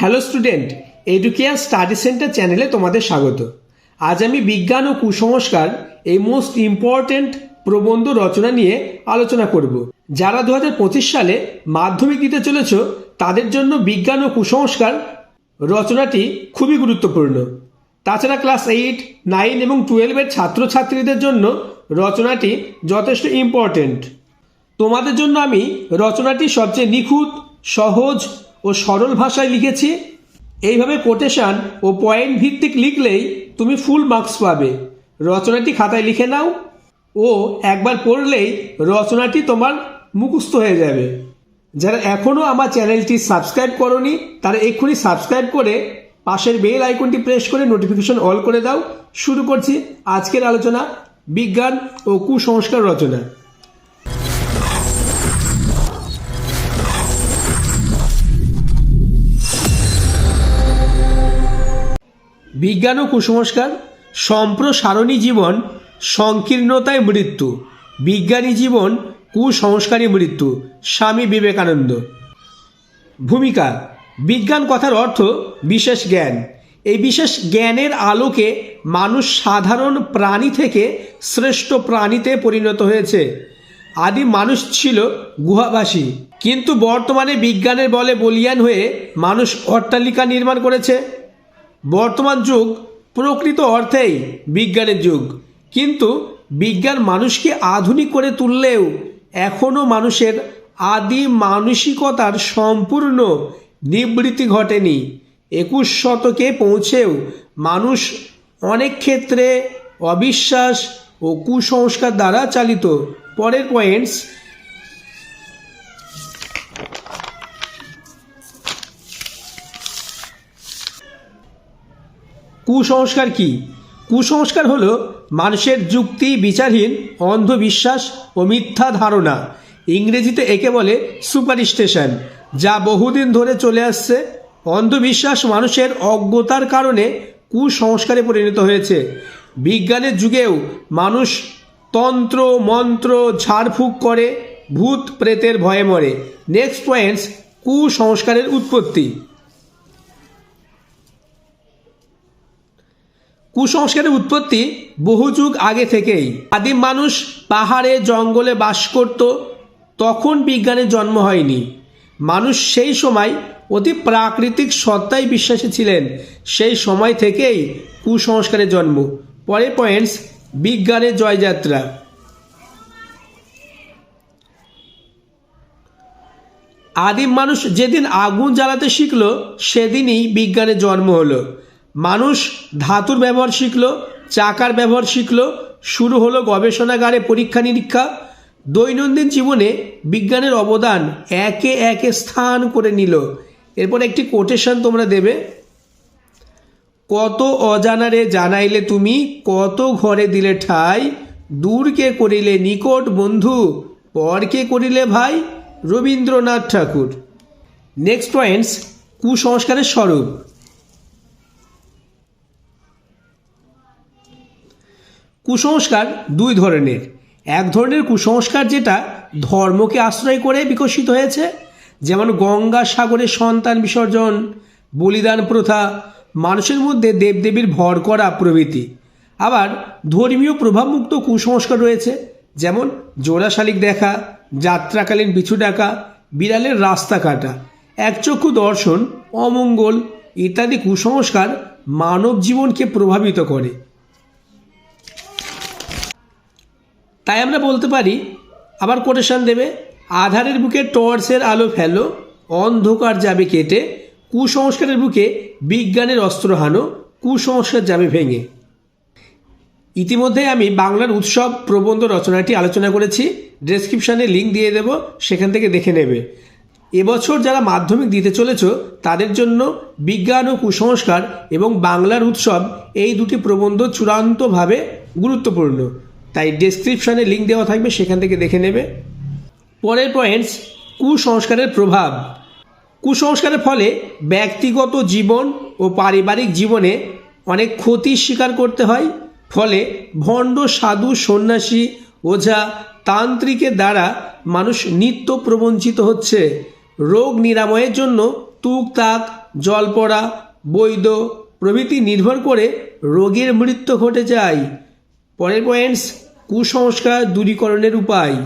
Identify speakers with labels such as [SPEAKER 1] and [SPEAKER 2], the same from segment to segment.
[SPEAKER 1] Hello student Educare study centre চ্যানেলে তোমাদের স্বাগত। আজ আমি বিজ্ঞান ও কুসংস্কার এই মোস্ট ইম্পর্ট্যান্ট প্রবন্ধ রচনা নিয়ে আলোচনা করব। যারা দু হাজার পঁচিশ সালে মাধ্যমিক দিতে চলেছ, তাদের জন্য বিজ্ঞান ও কুসংস্কার রচনাটি খুবই গুরুত্বপূর্ণ। তাছাড়া ক্লাস এইট নাইন এবং টুয়েলভের ছাত্রছাত্রীদের জন্য রচনাটি যথেষ্ট ইম্পর্ট্যান্ট তোমাদের জন্য আমি রচনাটি সবচেয়ে নিখুঁত, সহজ ও সরল ভাষায় লিখেছি, এইভাবে কোটেশন ও পয়েন্ট ভিত্তিক লিখলেই তুমি ফুল মার্কস পাবে। রচনাটি খাতায় লিখে নাও ও একবার পড়লেই রচনাটি তোমার মুখস্থ হয়ে যাবে। যারা এখনও আমার চ্যানেলটি সাবস্ক্রাইব করনি, তারা এক্ষুনি সাবস্ক্রাইব করে পাশের বেল আইকনটি প্রেস করে নোটিফিকেশন অল করে দাও। শুরু করছি আজকের আলোচনা, বিজ্ঞান ও কুসংস্কার রচনা। বিজ্ঞান ও কুসংস্কার, সম্প্রসারণী জীবন, সংকীর্ণতায় মৃত্যু, বিজ্ঞানী জীবন, কুসংস্কারী মৃত্যু, স্বামী বিবেকানন্দ। ভূমিকা, বিজ্ঞান কথার অর্থ বিশেষ জ্ঞান। এই বিশেষ জ্ঞানের আলোকে মানুষ সাধারণ প্রাণী থেকে শ্রেষ্ঠ প্রাণীতে পরিণত হয়েছে। আদি মানুষ ছিল গুহাবাসী। কিন্তু বর্তমানে বিজ্ঞানের বলে বলিয়ান হয়ে মানুষ অট্টালিকা নির্মাণ করেছে। বর্তমান যুগ প্রকৃত অর্থেই বিজ্ঞানের যুগ। কিন্তু বিজ্ঞান মানুষকে আধুনিক করে তুললেও এখনও মানুষের আদি মানসিকতার সম্পূর্ণ নিবৃত্তি ঘটেনি। একুশ শতকে পৌঁছেও মানুষ অনেক ক্ষেত্রে অবিশ্বাস ও কুসংস্কার দ্বারা চালিত। পরের পয়েন্টস কুসংস্কার কি? কুসংস্কার হলো মানুষের যুক্তি, বিচারহীন, অন্ধবিশ্বাস ও মিথ্যা ধারণা। ইংরেজিতে একে বলে সুপারস্টেশন, যা বহুদিন ধরে চলে আসছে। অন্ধবিশ্বাস মানুষের অজ্ঞতার কারণে কুসংস্কারে পরিণত হয়েছে। বিজ্ঞানের যুগেও মানুষ তন্ত্র, মন্ত্র ঝাড়ফুঁক করে ভূত প্রেতের ভয়ে মরে। নেক্সট পয়েন্টস কুসংস্কারের উৎপত্তি। কুসংস্কারের উৎপত্তি বহু যুগ আগে থেকেই। আদিম মানুষ পাহাড়ে, জঙ্গলে বাস করত, তখন বিজ্ঞানের জন্ম হয়নি। মানুষ সেই সময় অতি প্রাকৃতিক সত্তায় বিশ্বাসী ছিলেন। সেই সময় থেকেই কুসংস্কারের জন্ম। পরে পয়েন্টস বিজ্ঞানের জয়যাত্রা। আদিম মানুষ যেদিন আগুন জ্বালাতে শিখল, সেদিনই বিজ্ঞানের জন্ম হলো। মানুষ ধাতুর ব্যবহার শিখল, চাকার ব্যবহার শিখল, শুরু হলো গবেষণাগারে পরীক্ষা নিরীক্ষা। দৈনন্দিন জীবনে বিজ্ঞানের অবদান একে একে স্থান করে নিল। এরপর একটি কোটেশন তোমরা দেবে। কত অজানারে জানাইলে তুমি, কত ঘরে দিলে ঠাই দূরকে করিলে নিকট বন্ধু পরকে করিলে ভাই, রবীন্দ্রনাথ ঠাকুর। নেক্সট পয়েন্টস কুসংস্কারের স্বরূপ। কুসংস্কার দুই ধরনের। এক ধরনের কুসংস্কার যেটা ধর্মকে আশ্রয় করে বিকশিত হয়েছে, যেমন গঙ্গা সাগরে সন্তান বিসর্জন, বলিদান প্রথা, মানুষের মধ্যে দেবদেবীর ভর করা প্রভৃতি। আবার ধর্মীয় প্রভাবমুক্ত কুসংস্কার রয়েছে, যেমন জোড়া শালিক দেখা, যাত্রাকালীন বিছু ডাকা, বিড়ালের রাস্তা কাটা একচক্ষু দর্শন, অমঙ্গল ইত্যাদি কুসংস্কার মানব জীবনকে প্রভাবিত করে। তাই আমরা বলতে পারি, আবার কোটেশন দেবে, আধারের বুকে টর্চের আলো ফেলো, অন্ধকার যাবে কেটে, কুসংস্কারের বুকে বিজ্ঞানের অস্ত্র হানো, কুসংস্কার যাবে ভেঙে। ইতিমধ্যে আমি বাংলার উৎসব প্রবন্ধ রচনাটি আলোচনা করেছি ডেসক্রিপশানে লিঙ্ক দিয়ে দেব, সেখান থেকে দেখে নেবে। এবছর যারা মাধ্যমিক দিতে চলেছ, তাদের জন্য বিজ্ঞান ও কুসংস্কার এবং বাংলার উৎসব এই দুটি প্রবন্ধ চূড়ান্তভাবে গুরুত্বপূর্ণ। তাই ডেসক্রিপশানে লিঙ্ক দেওয়া থাকবে, সেখান থেকে দেখে নেবে। পরের পয়েন্টস কুসংস্কারের প্রভাব। কুসংস্কারের ফলে ব্যক্তিগত জীবন ও পারিবারিক জীবনে অনেক ক্ষতির স্বীকার করতে হয়। ফলে ভণ্ড, সাধু, সন্ন্যাসী, ওঝা, তান্ত্রিকের দ্বারা মানুষ নিত্য প্রবঞ্চিত হচ্ছে। রোগ নিরাময়ের জন্য তুকতাক জল পড়া বৈদ্য প্রভৃতি নির্ভর করে রোগের মৃত্যু ঘটে যায়। পরের পয়েন্টস কুসংস্কার দূরীকরণের উপায়।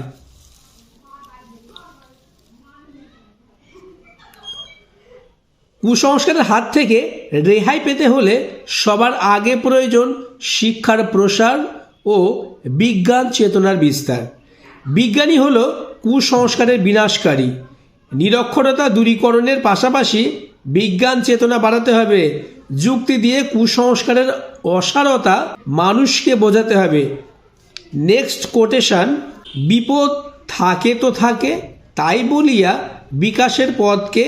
[SPEAKER 1] কুসংস্কারের হাত থেকে রেহাই পেতে হলে সবার আগে প্রয়োজন শিক্ষার প্রসার ও বিজ্ঞান চেতনার বিস্তার। বিজ্ঞানী হল কুসংস্কারের বিনাশকারী। নিরক্ষরতা দূরীকরণের পাশাপাশি বিজ্ঞান চেতনা বাড়াতে হবে। যুক্তি দিয়ে কুসংস্কারের অসারতা মানুষকে বোঝাতে হবে। নেক্সট কোটেশান বিপদ থাকে তো থাকে, তাই বলিয়া বিকাশের পথকে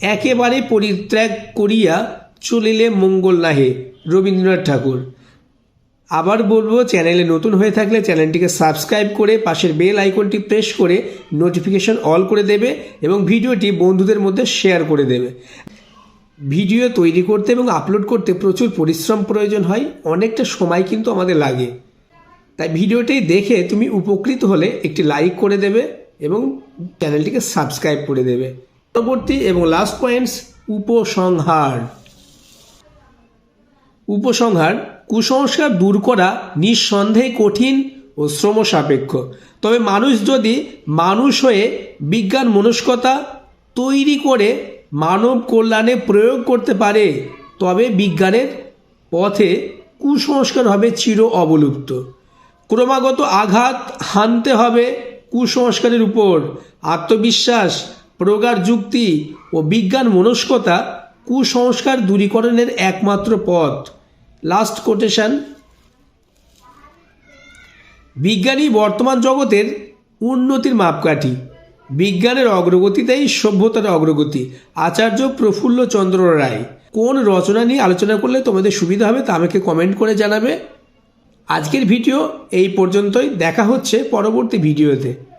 [SPEAKER 1] একেবারে পরিত্যাগ করিয়া চলিলে মঙ্গল নাহে। রবীন্দ্রনাথ ঠাকুর। আবার বলব, চ্যানেলে নতুন হয়ে থাকলে চ্যানেলটিকে সাবস্ক্রাইব করে পাশের বেল আইকনটি প্রেস করে নোটিফিকেশন অল করে দেবে এবং ভিডিওটি বন্ধুদের মধ্যে শেয়ার করে দেবে। ভিডিও তৈরি করতে এবং আপলোড করতে প্রচুর পরিশ্রম প্রয়োজন হয়, অনেকটা সময় কিন্তু আমাদের লাগে। তাই ভিডিওটি দেখে তুমি উপকৃত হলে একটি লাইক করে দেবে এবং চ্যানেলটিকে সাবস্ক্রাইব করে দেবে। পরবর্তী এবং লাস্ট পয়েন্টস উপসংহার। উপসংহার, কুসংস্কার দূর করা নিঃসন্দেহে কঠিন ও শ্রম সাপেক্ষ তবে মানুষ যদি মানুষ হয়ে বিজ্ঞান মনস্কতা তৈরি করে মানব কল্যাণে প্রয়োগ করতে পারে, তবে বিজ্ঞানের পথে কুসংস্কার হবে চির অবলুপ্ত। ক্রমাগত আঘাত হানতে হবে কুসংস্কারের উপর। আত্মবিশ্বাস, প্রগাঢ় যুক্তি ও বিজ্ঞান মনস্কতা কুসংস্কার দূরীকরণের একমাত্র পথ। লাস্ট কোটেশন বিজ্ঞানী বর্তমান জগতের উন্নতির মাপকাঠি। বিজ্ঞানের অগ্রগতিতেই সভ্যতার অগ্রগতি। আচার্য প্রফুল্ল চন্দ্র রায়, কোন রচনা নিয়ে আলোচনা করলে তোমাদের সুবিধা হবে তা আমাকে কমেন্ট করে জানাবে। আজকের ভিডিও এই পর্যন্তই, দেখা হচ্ছে পরবর্তী ভিডিওতে।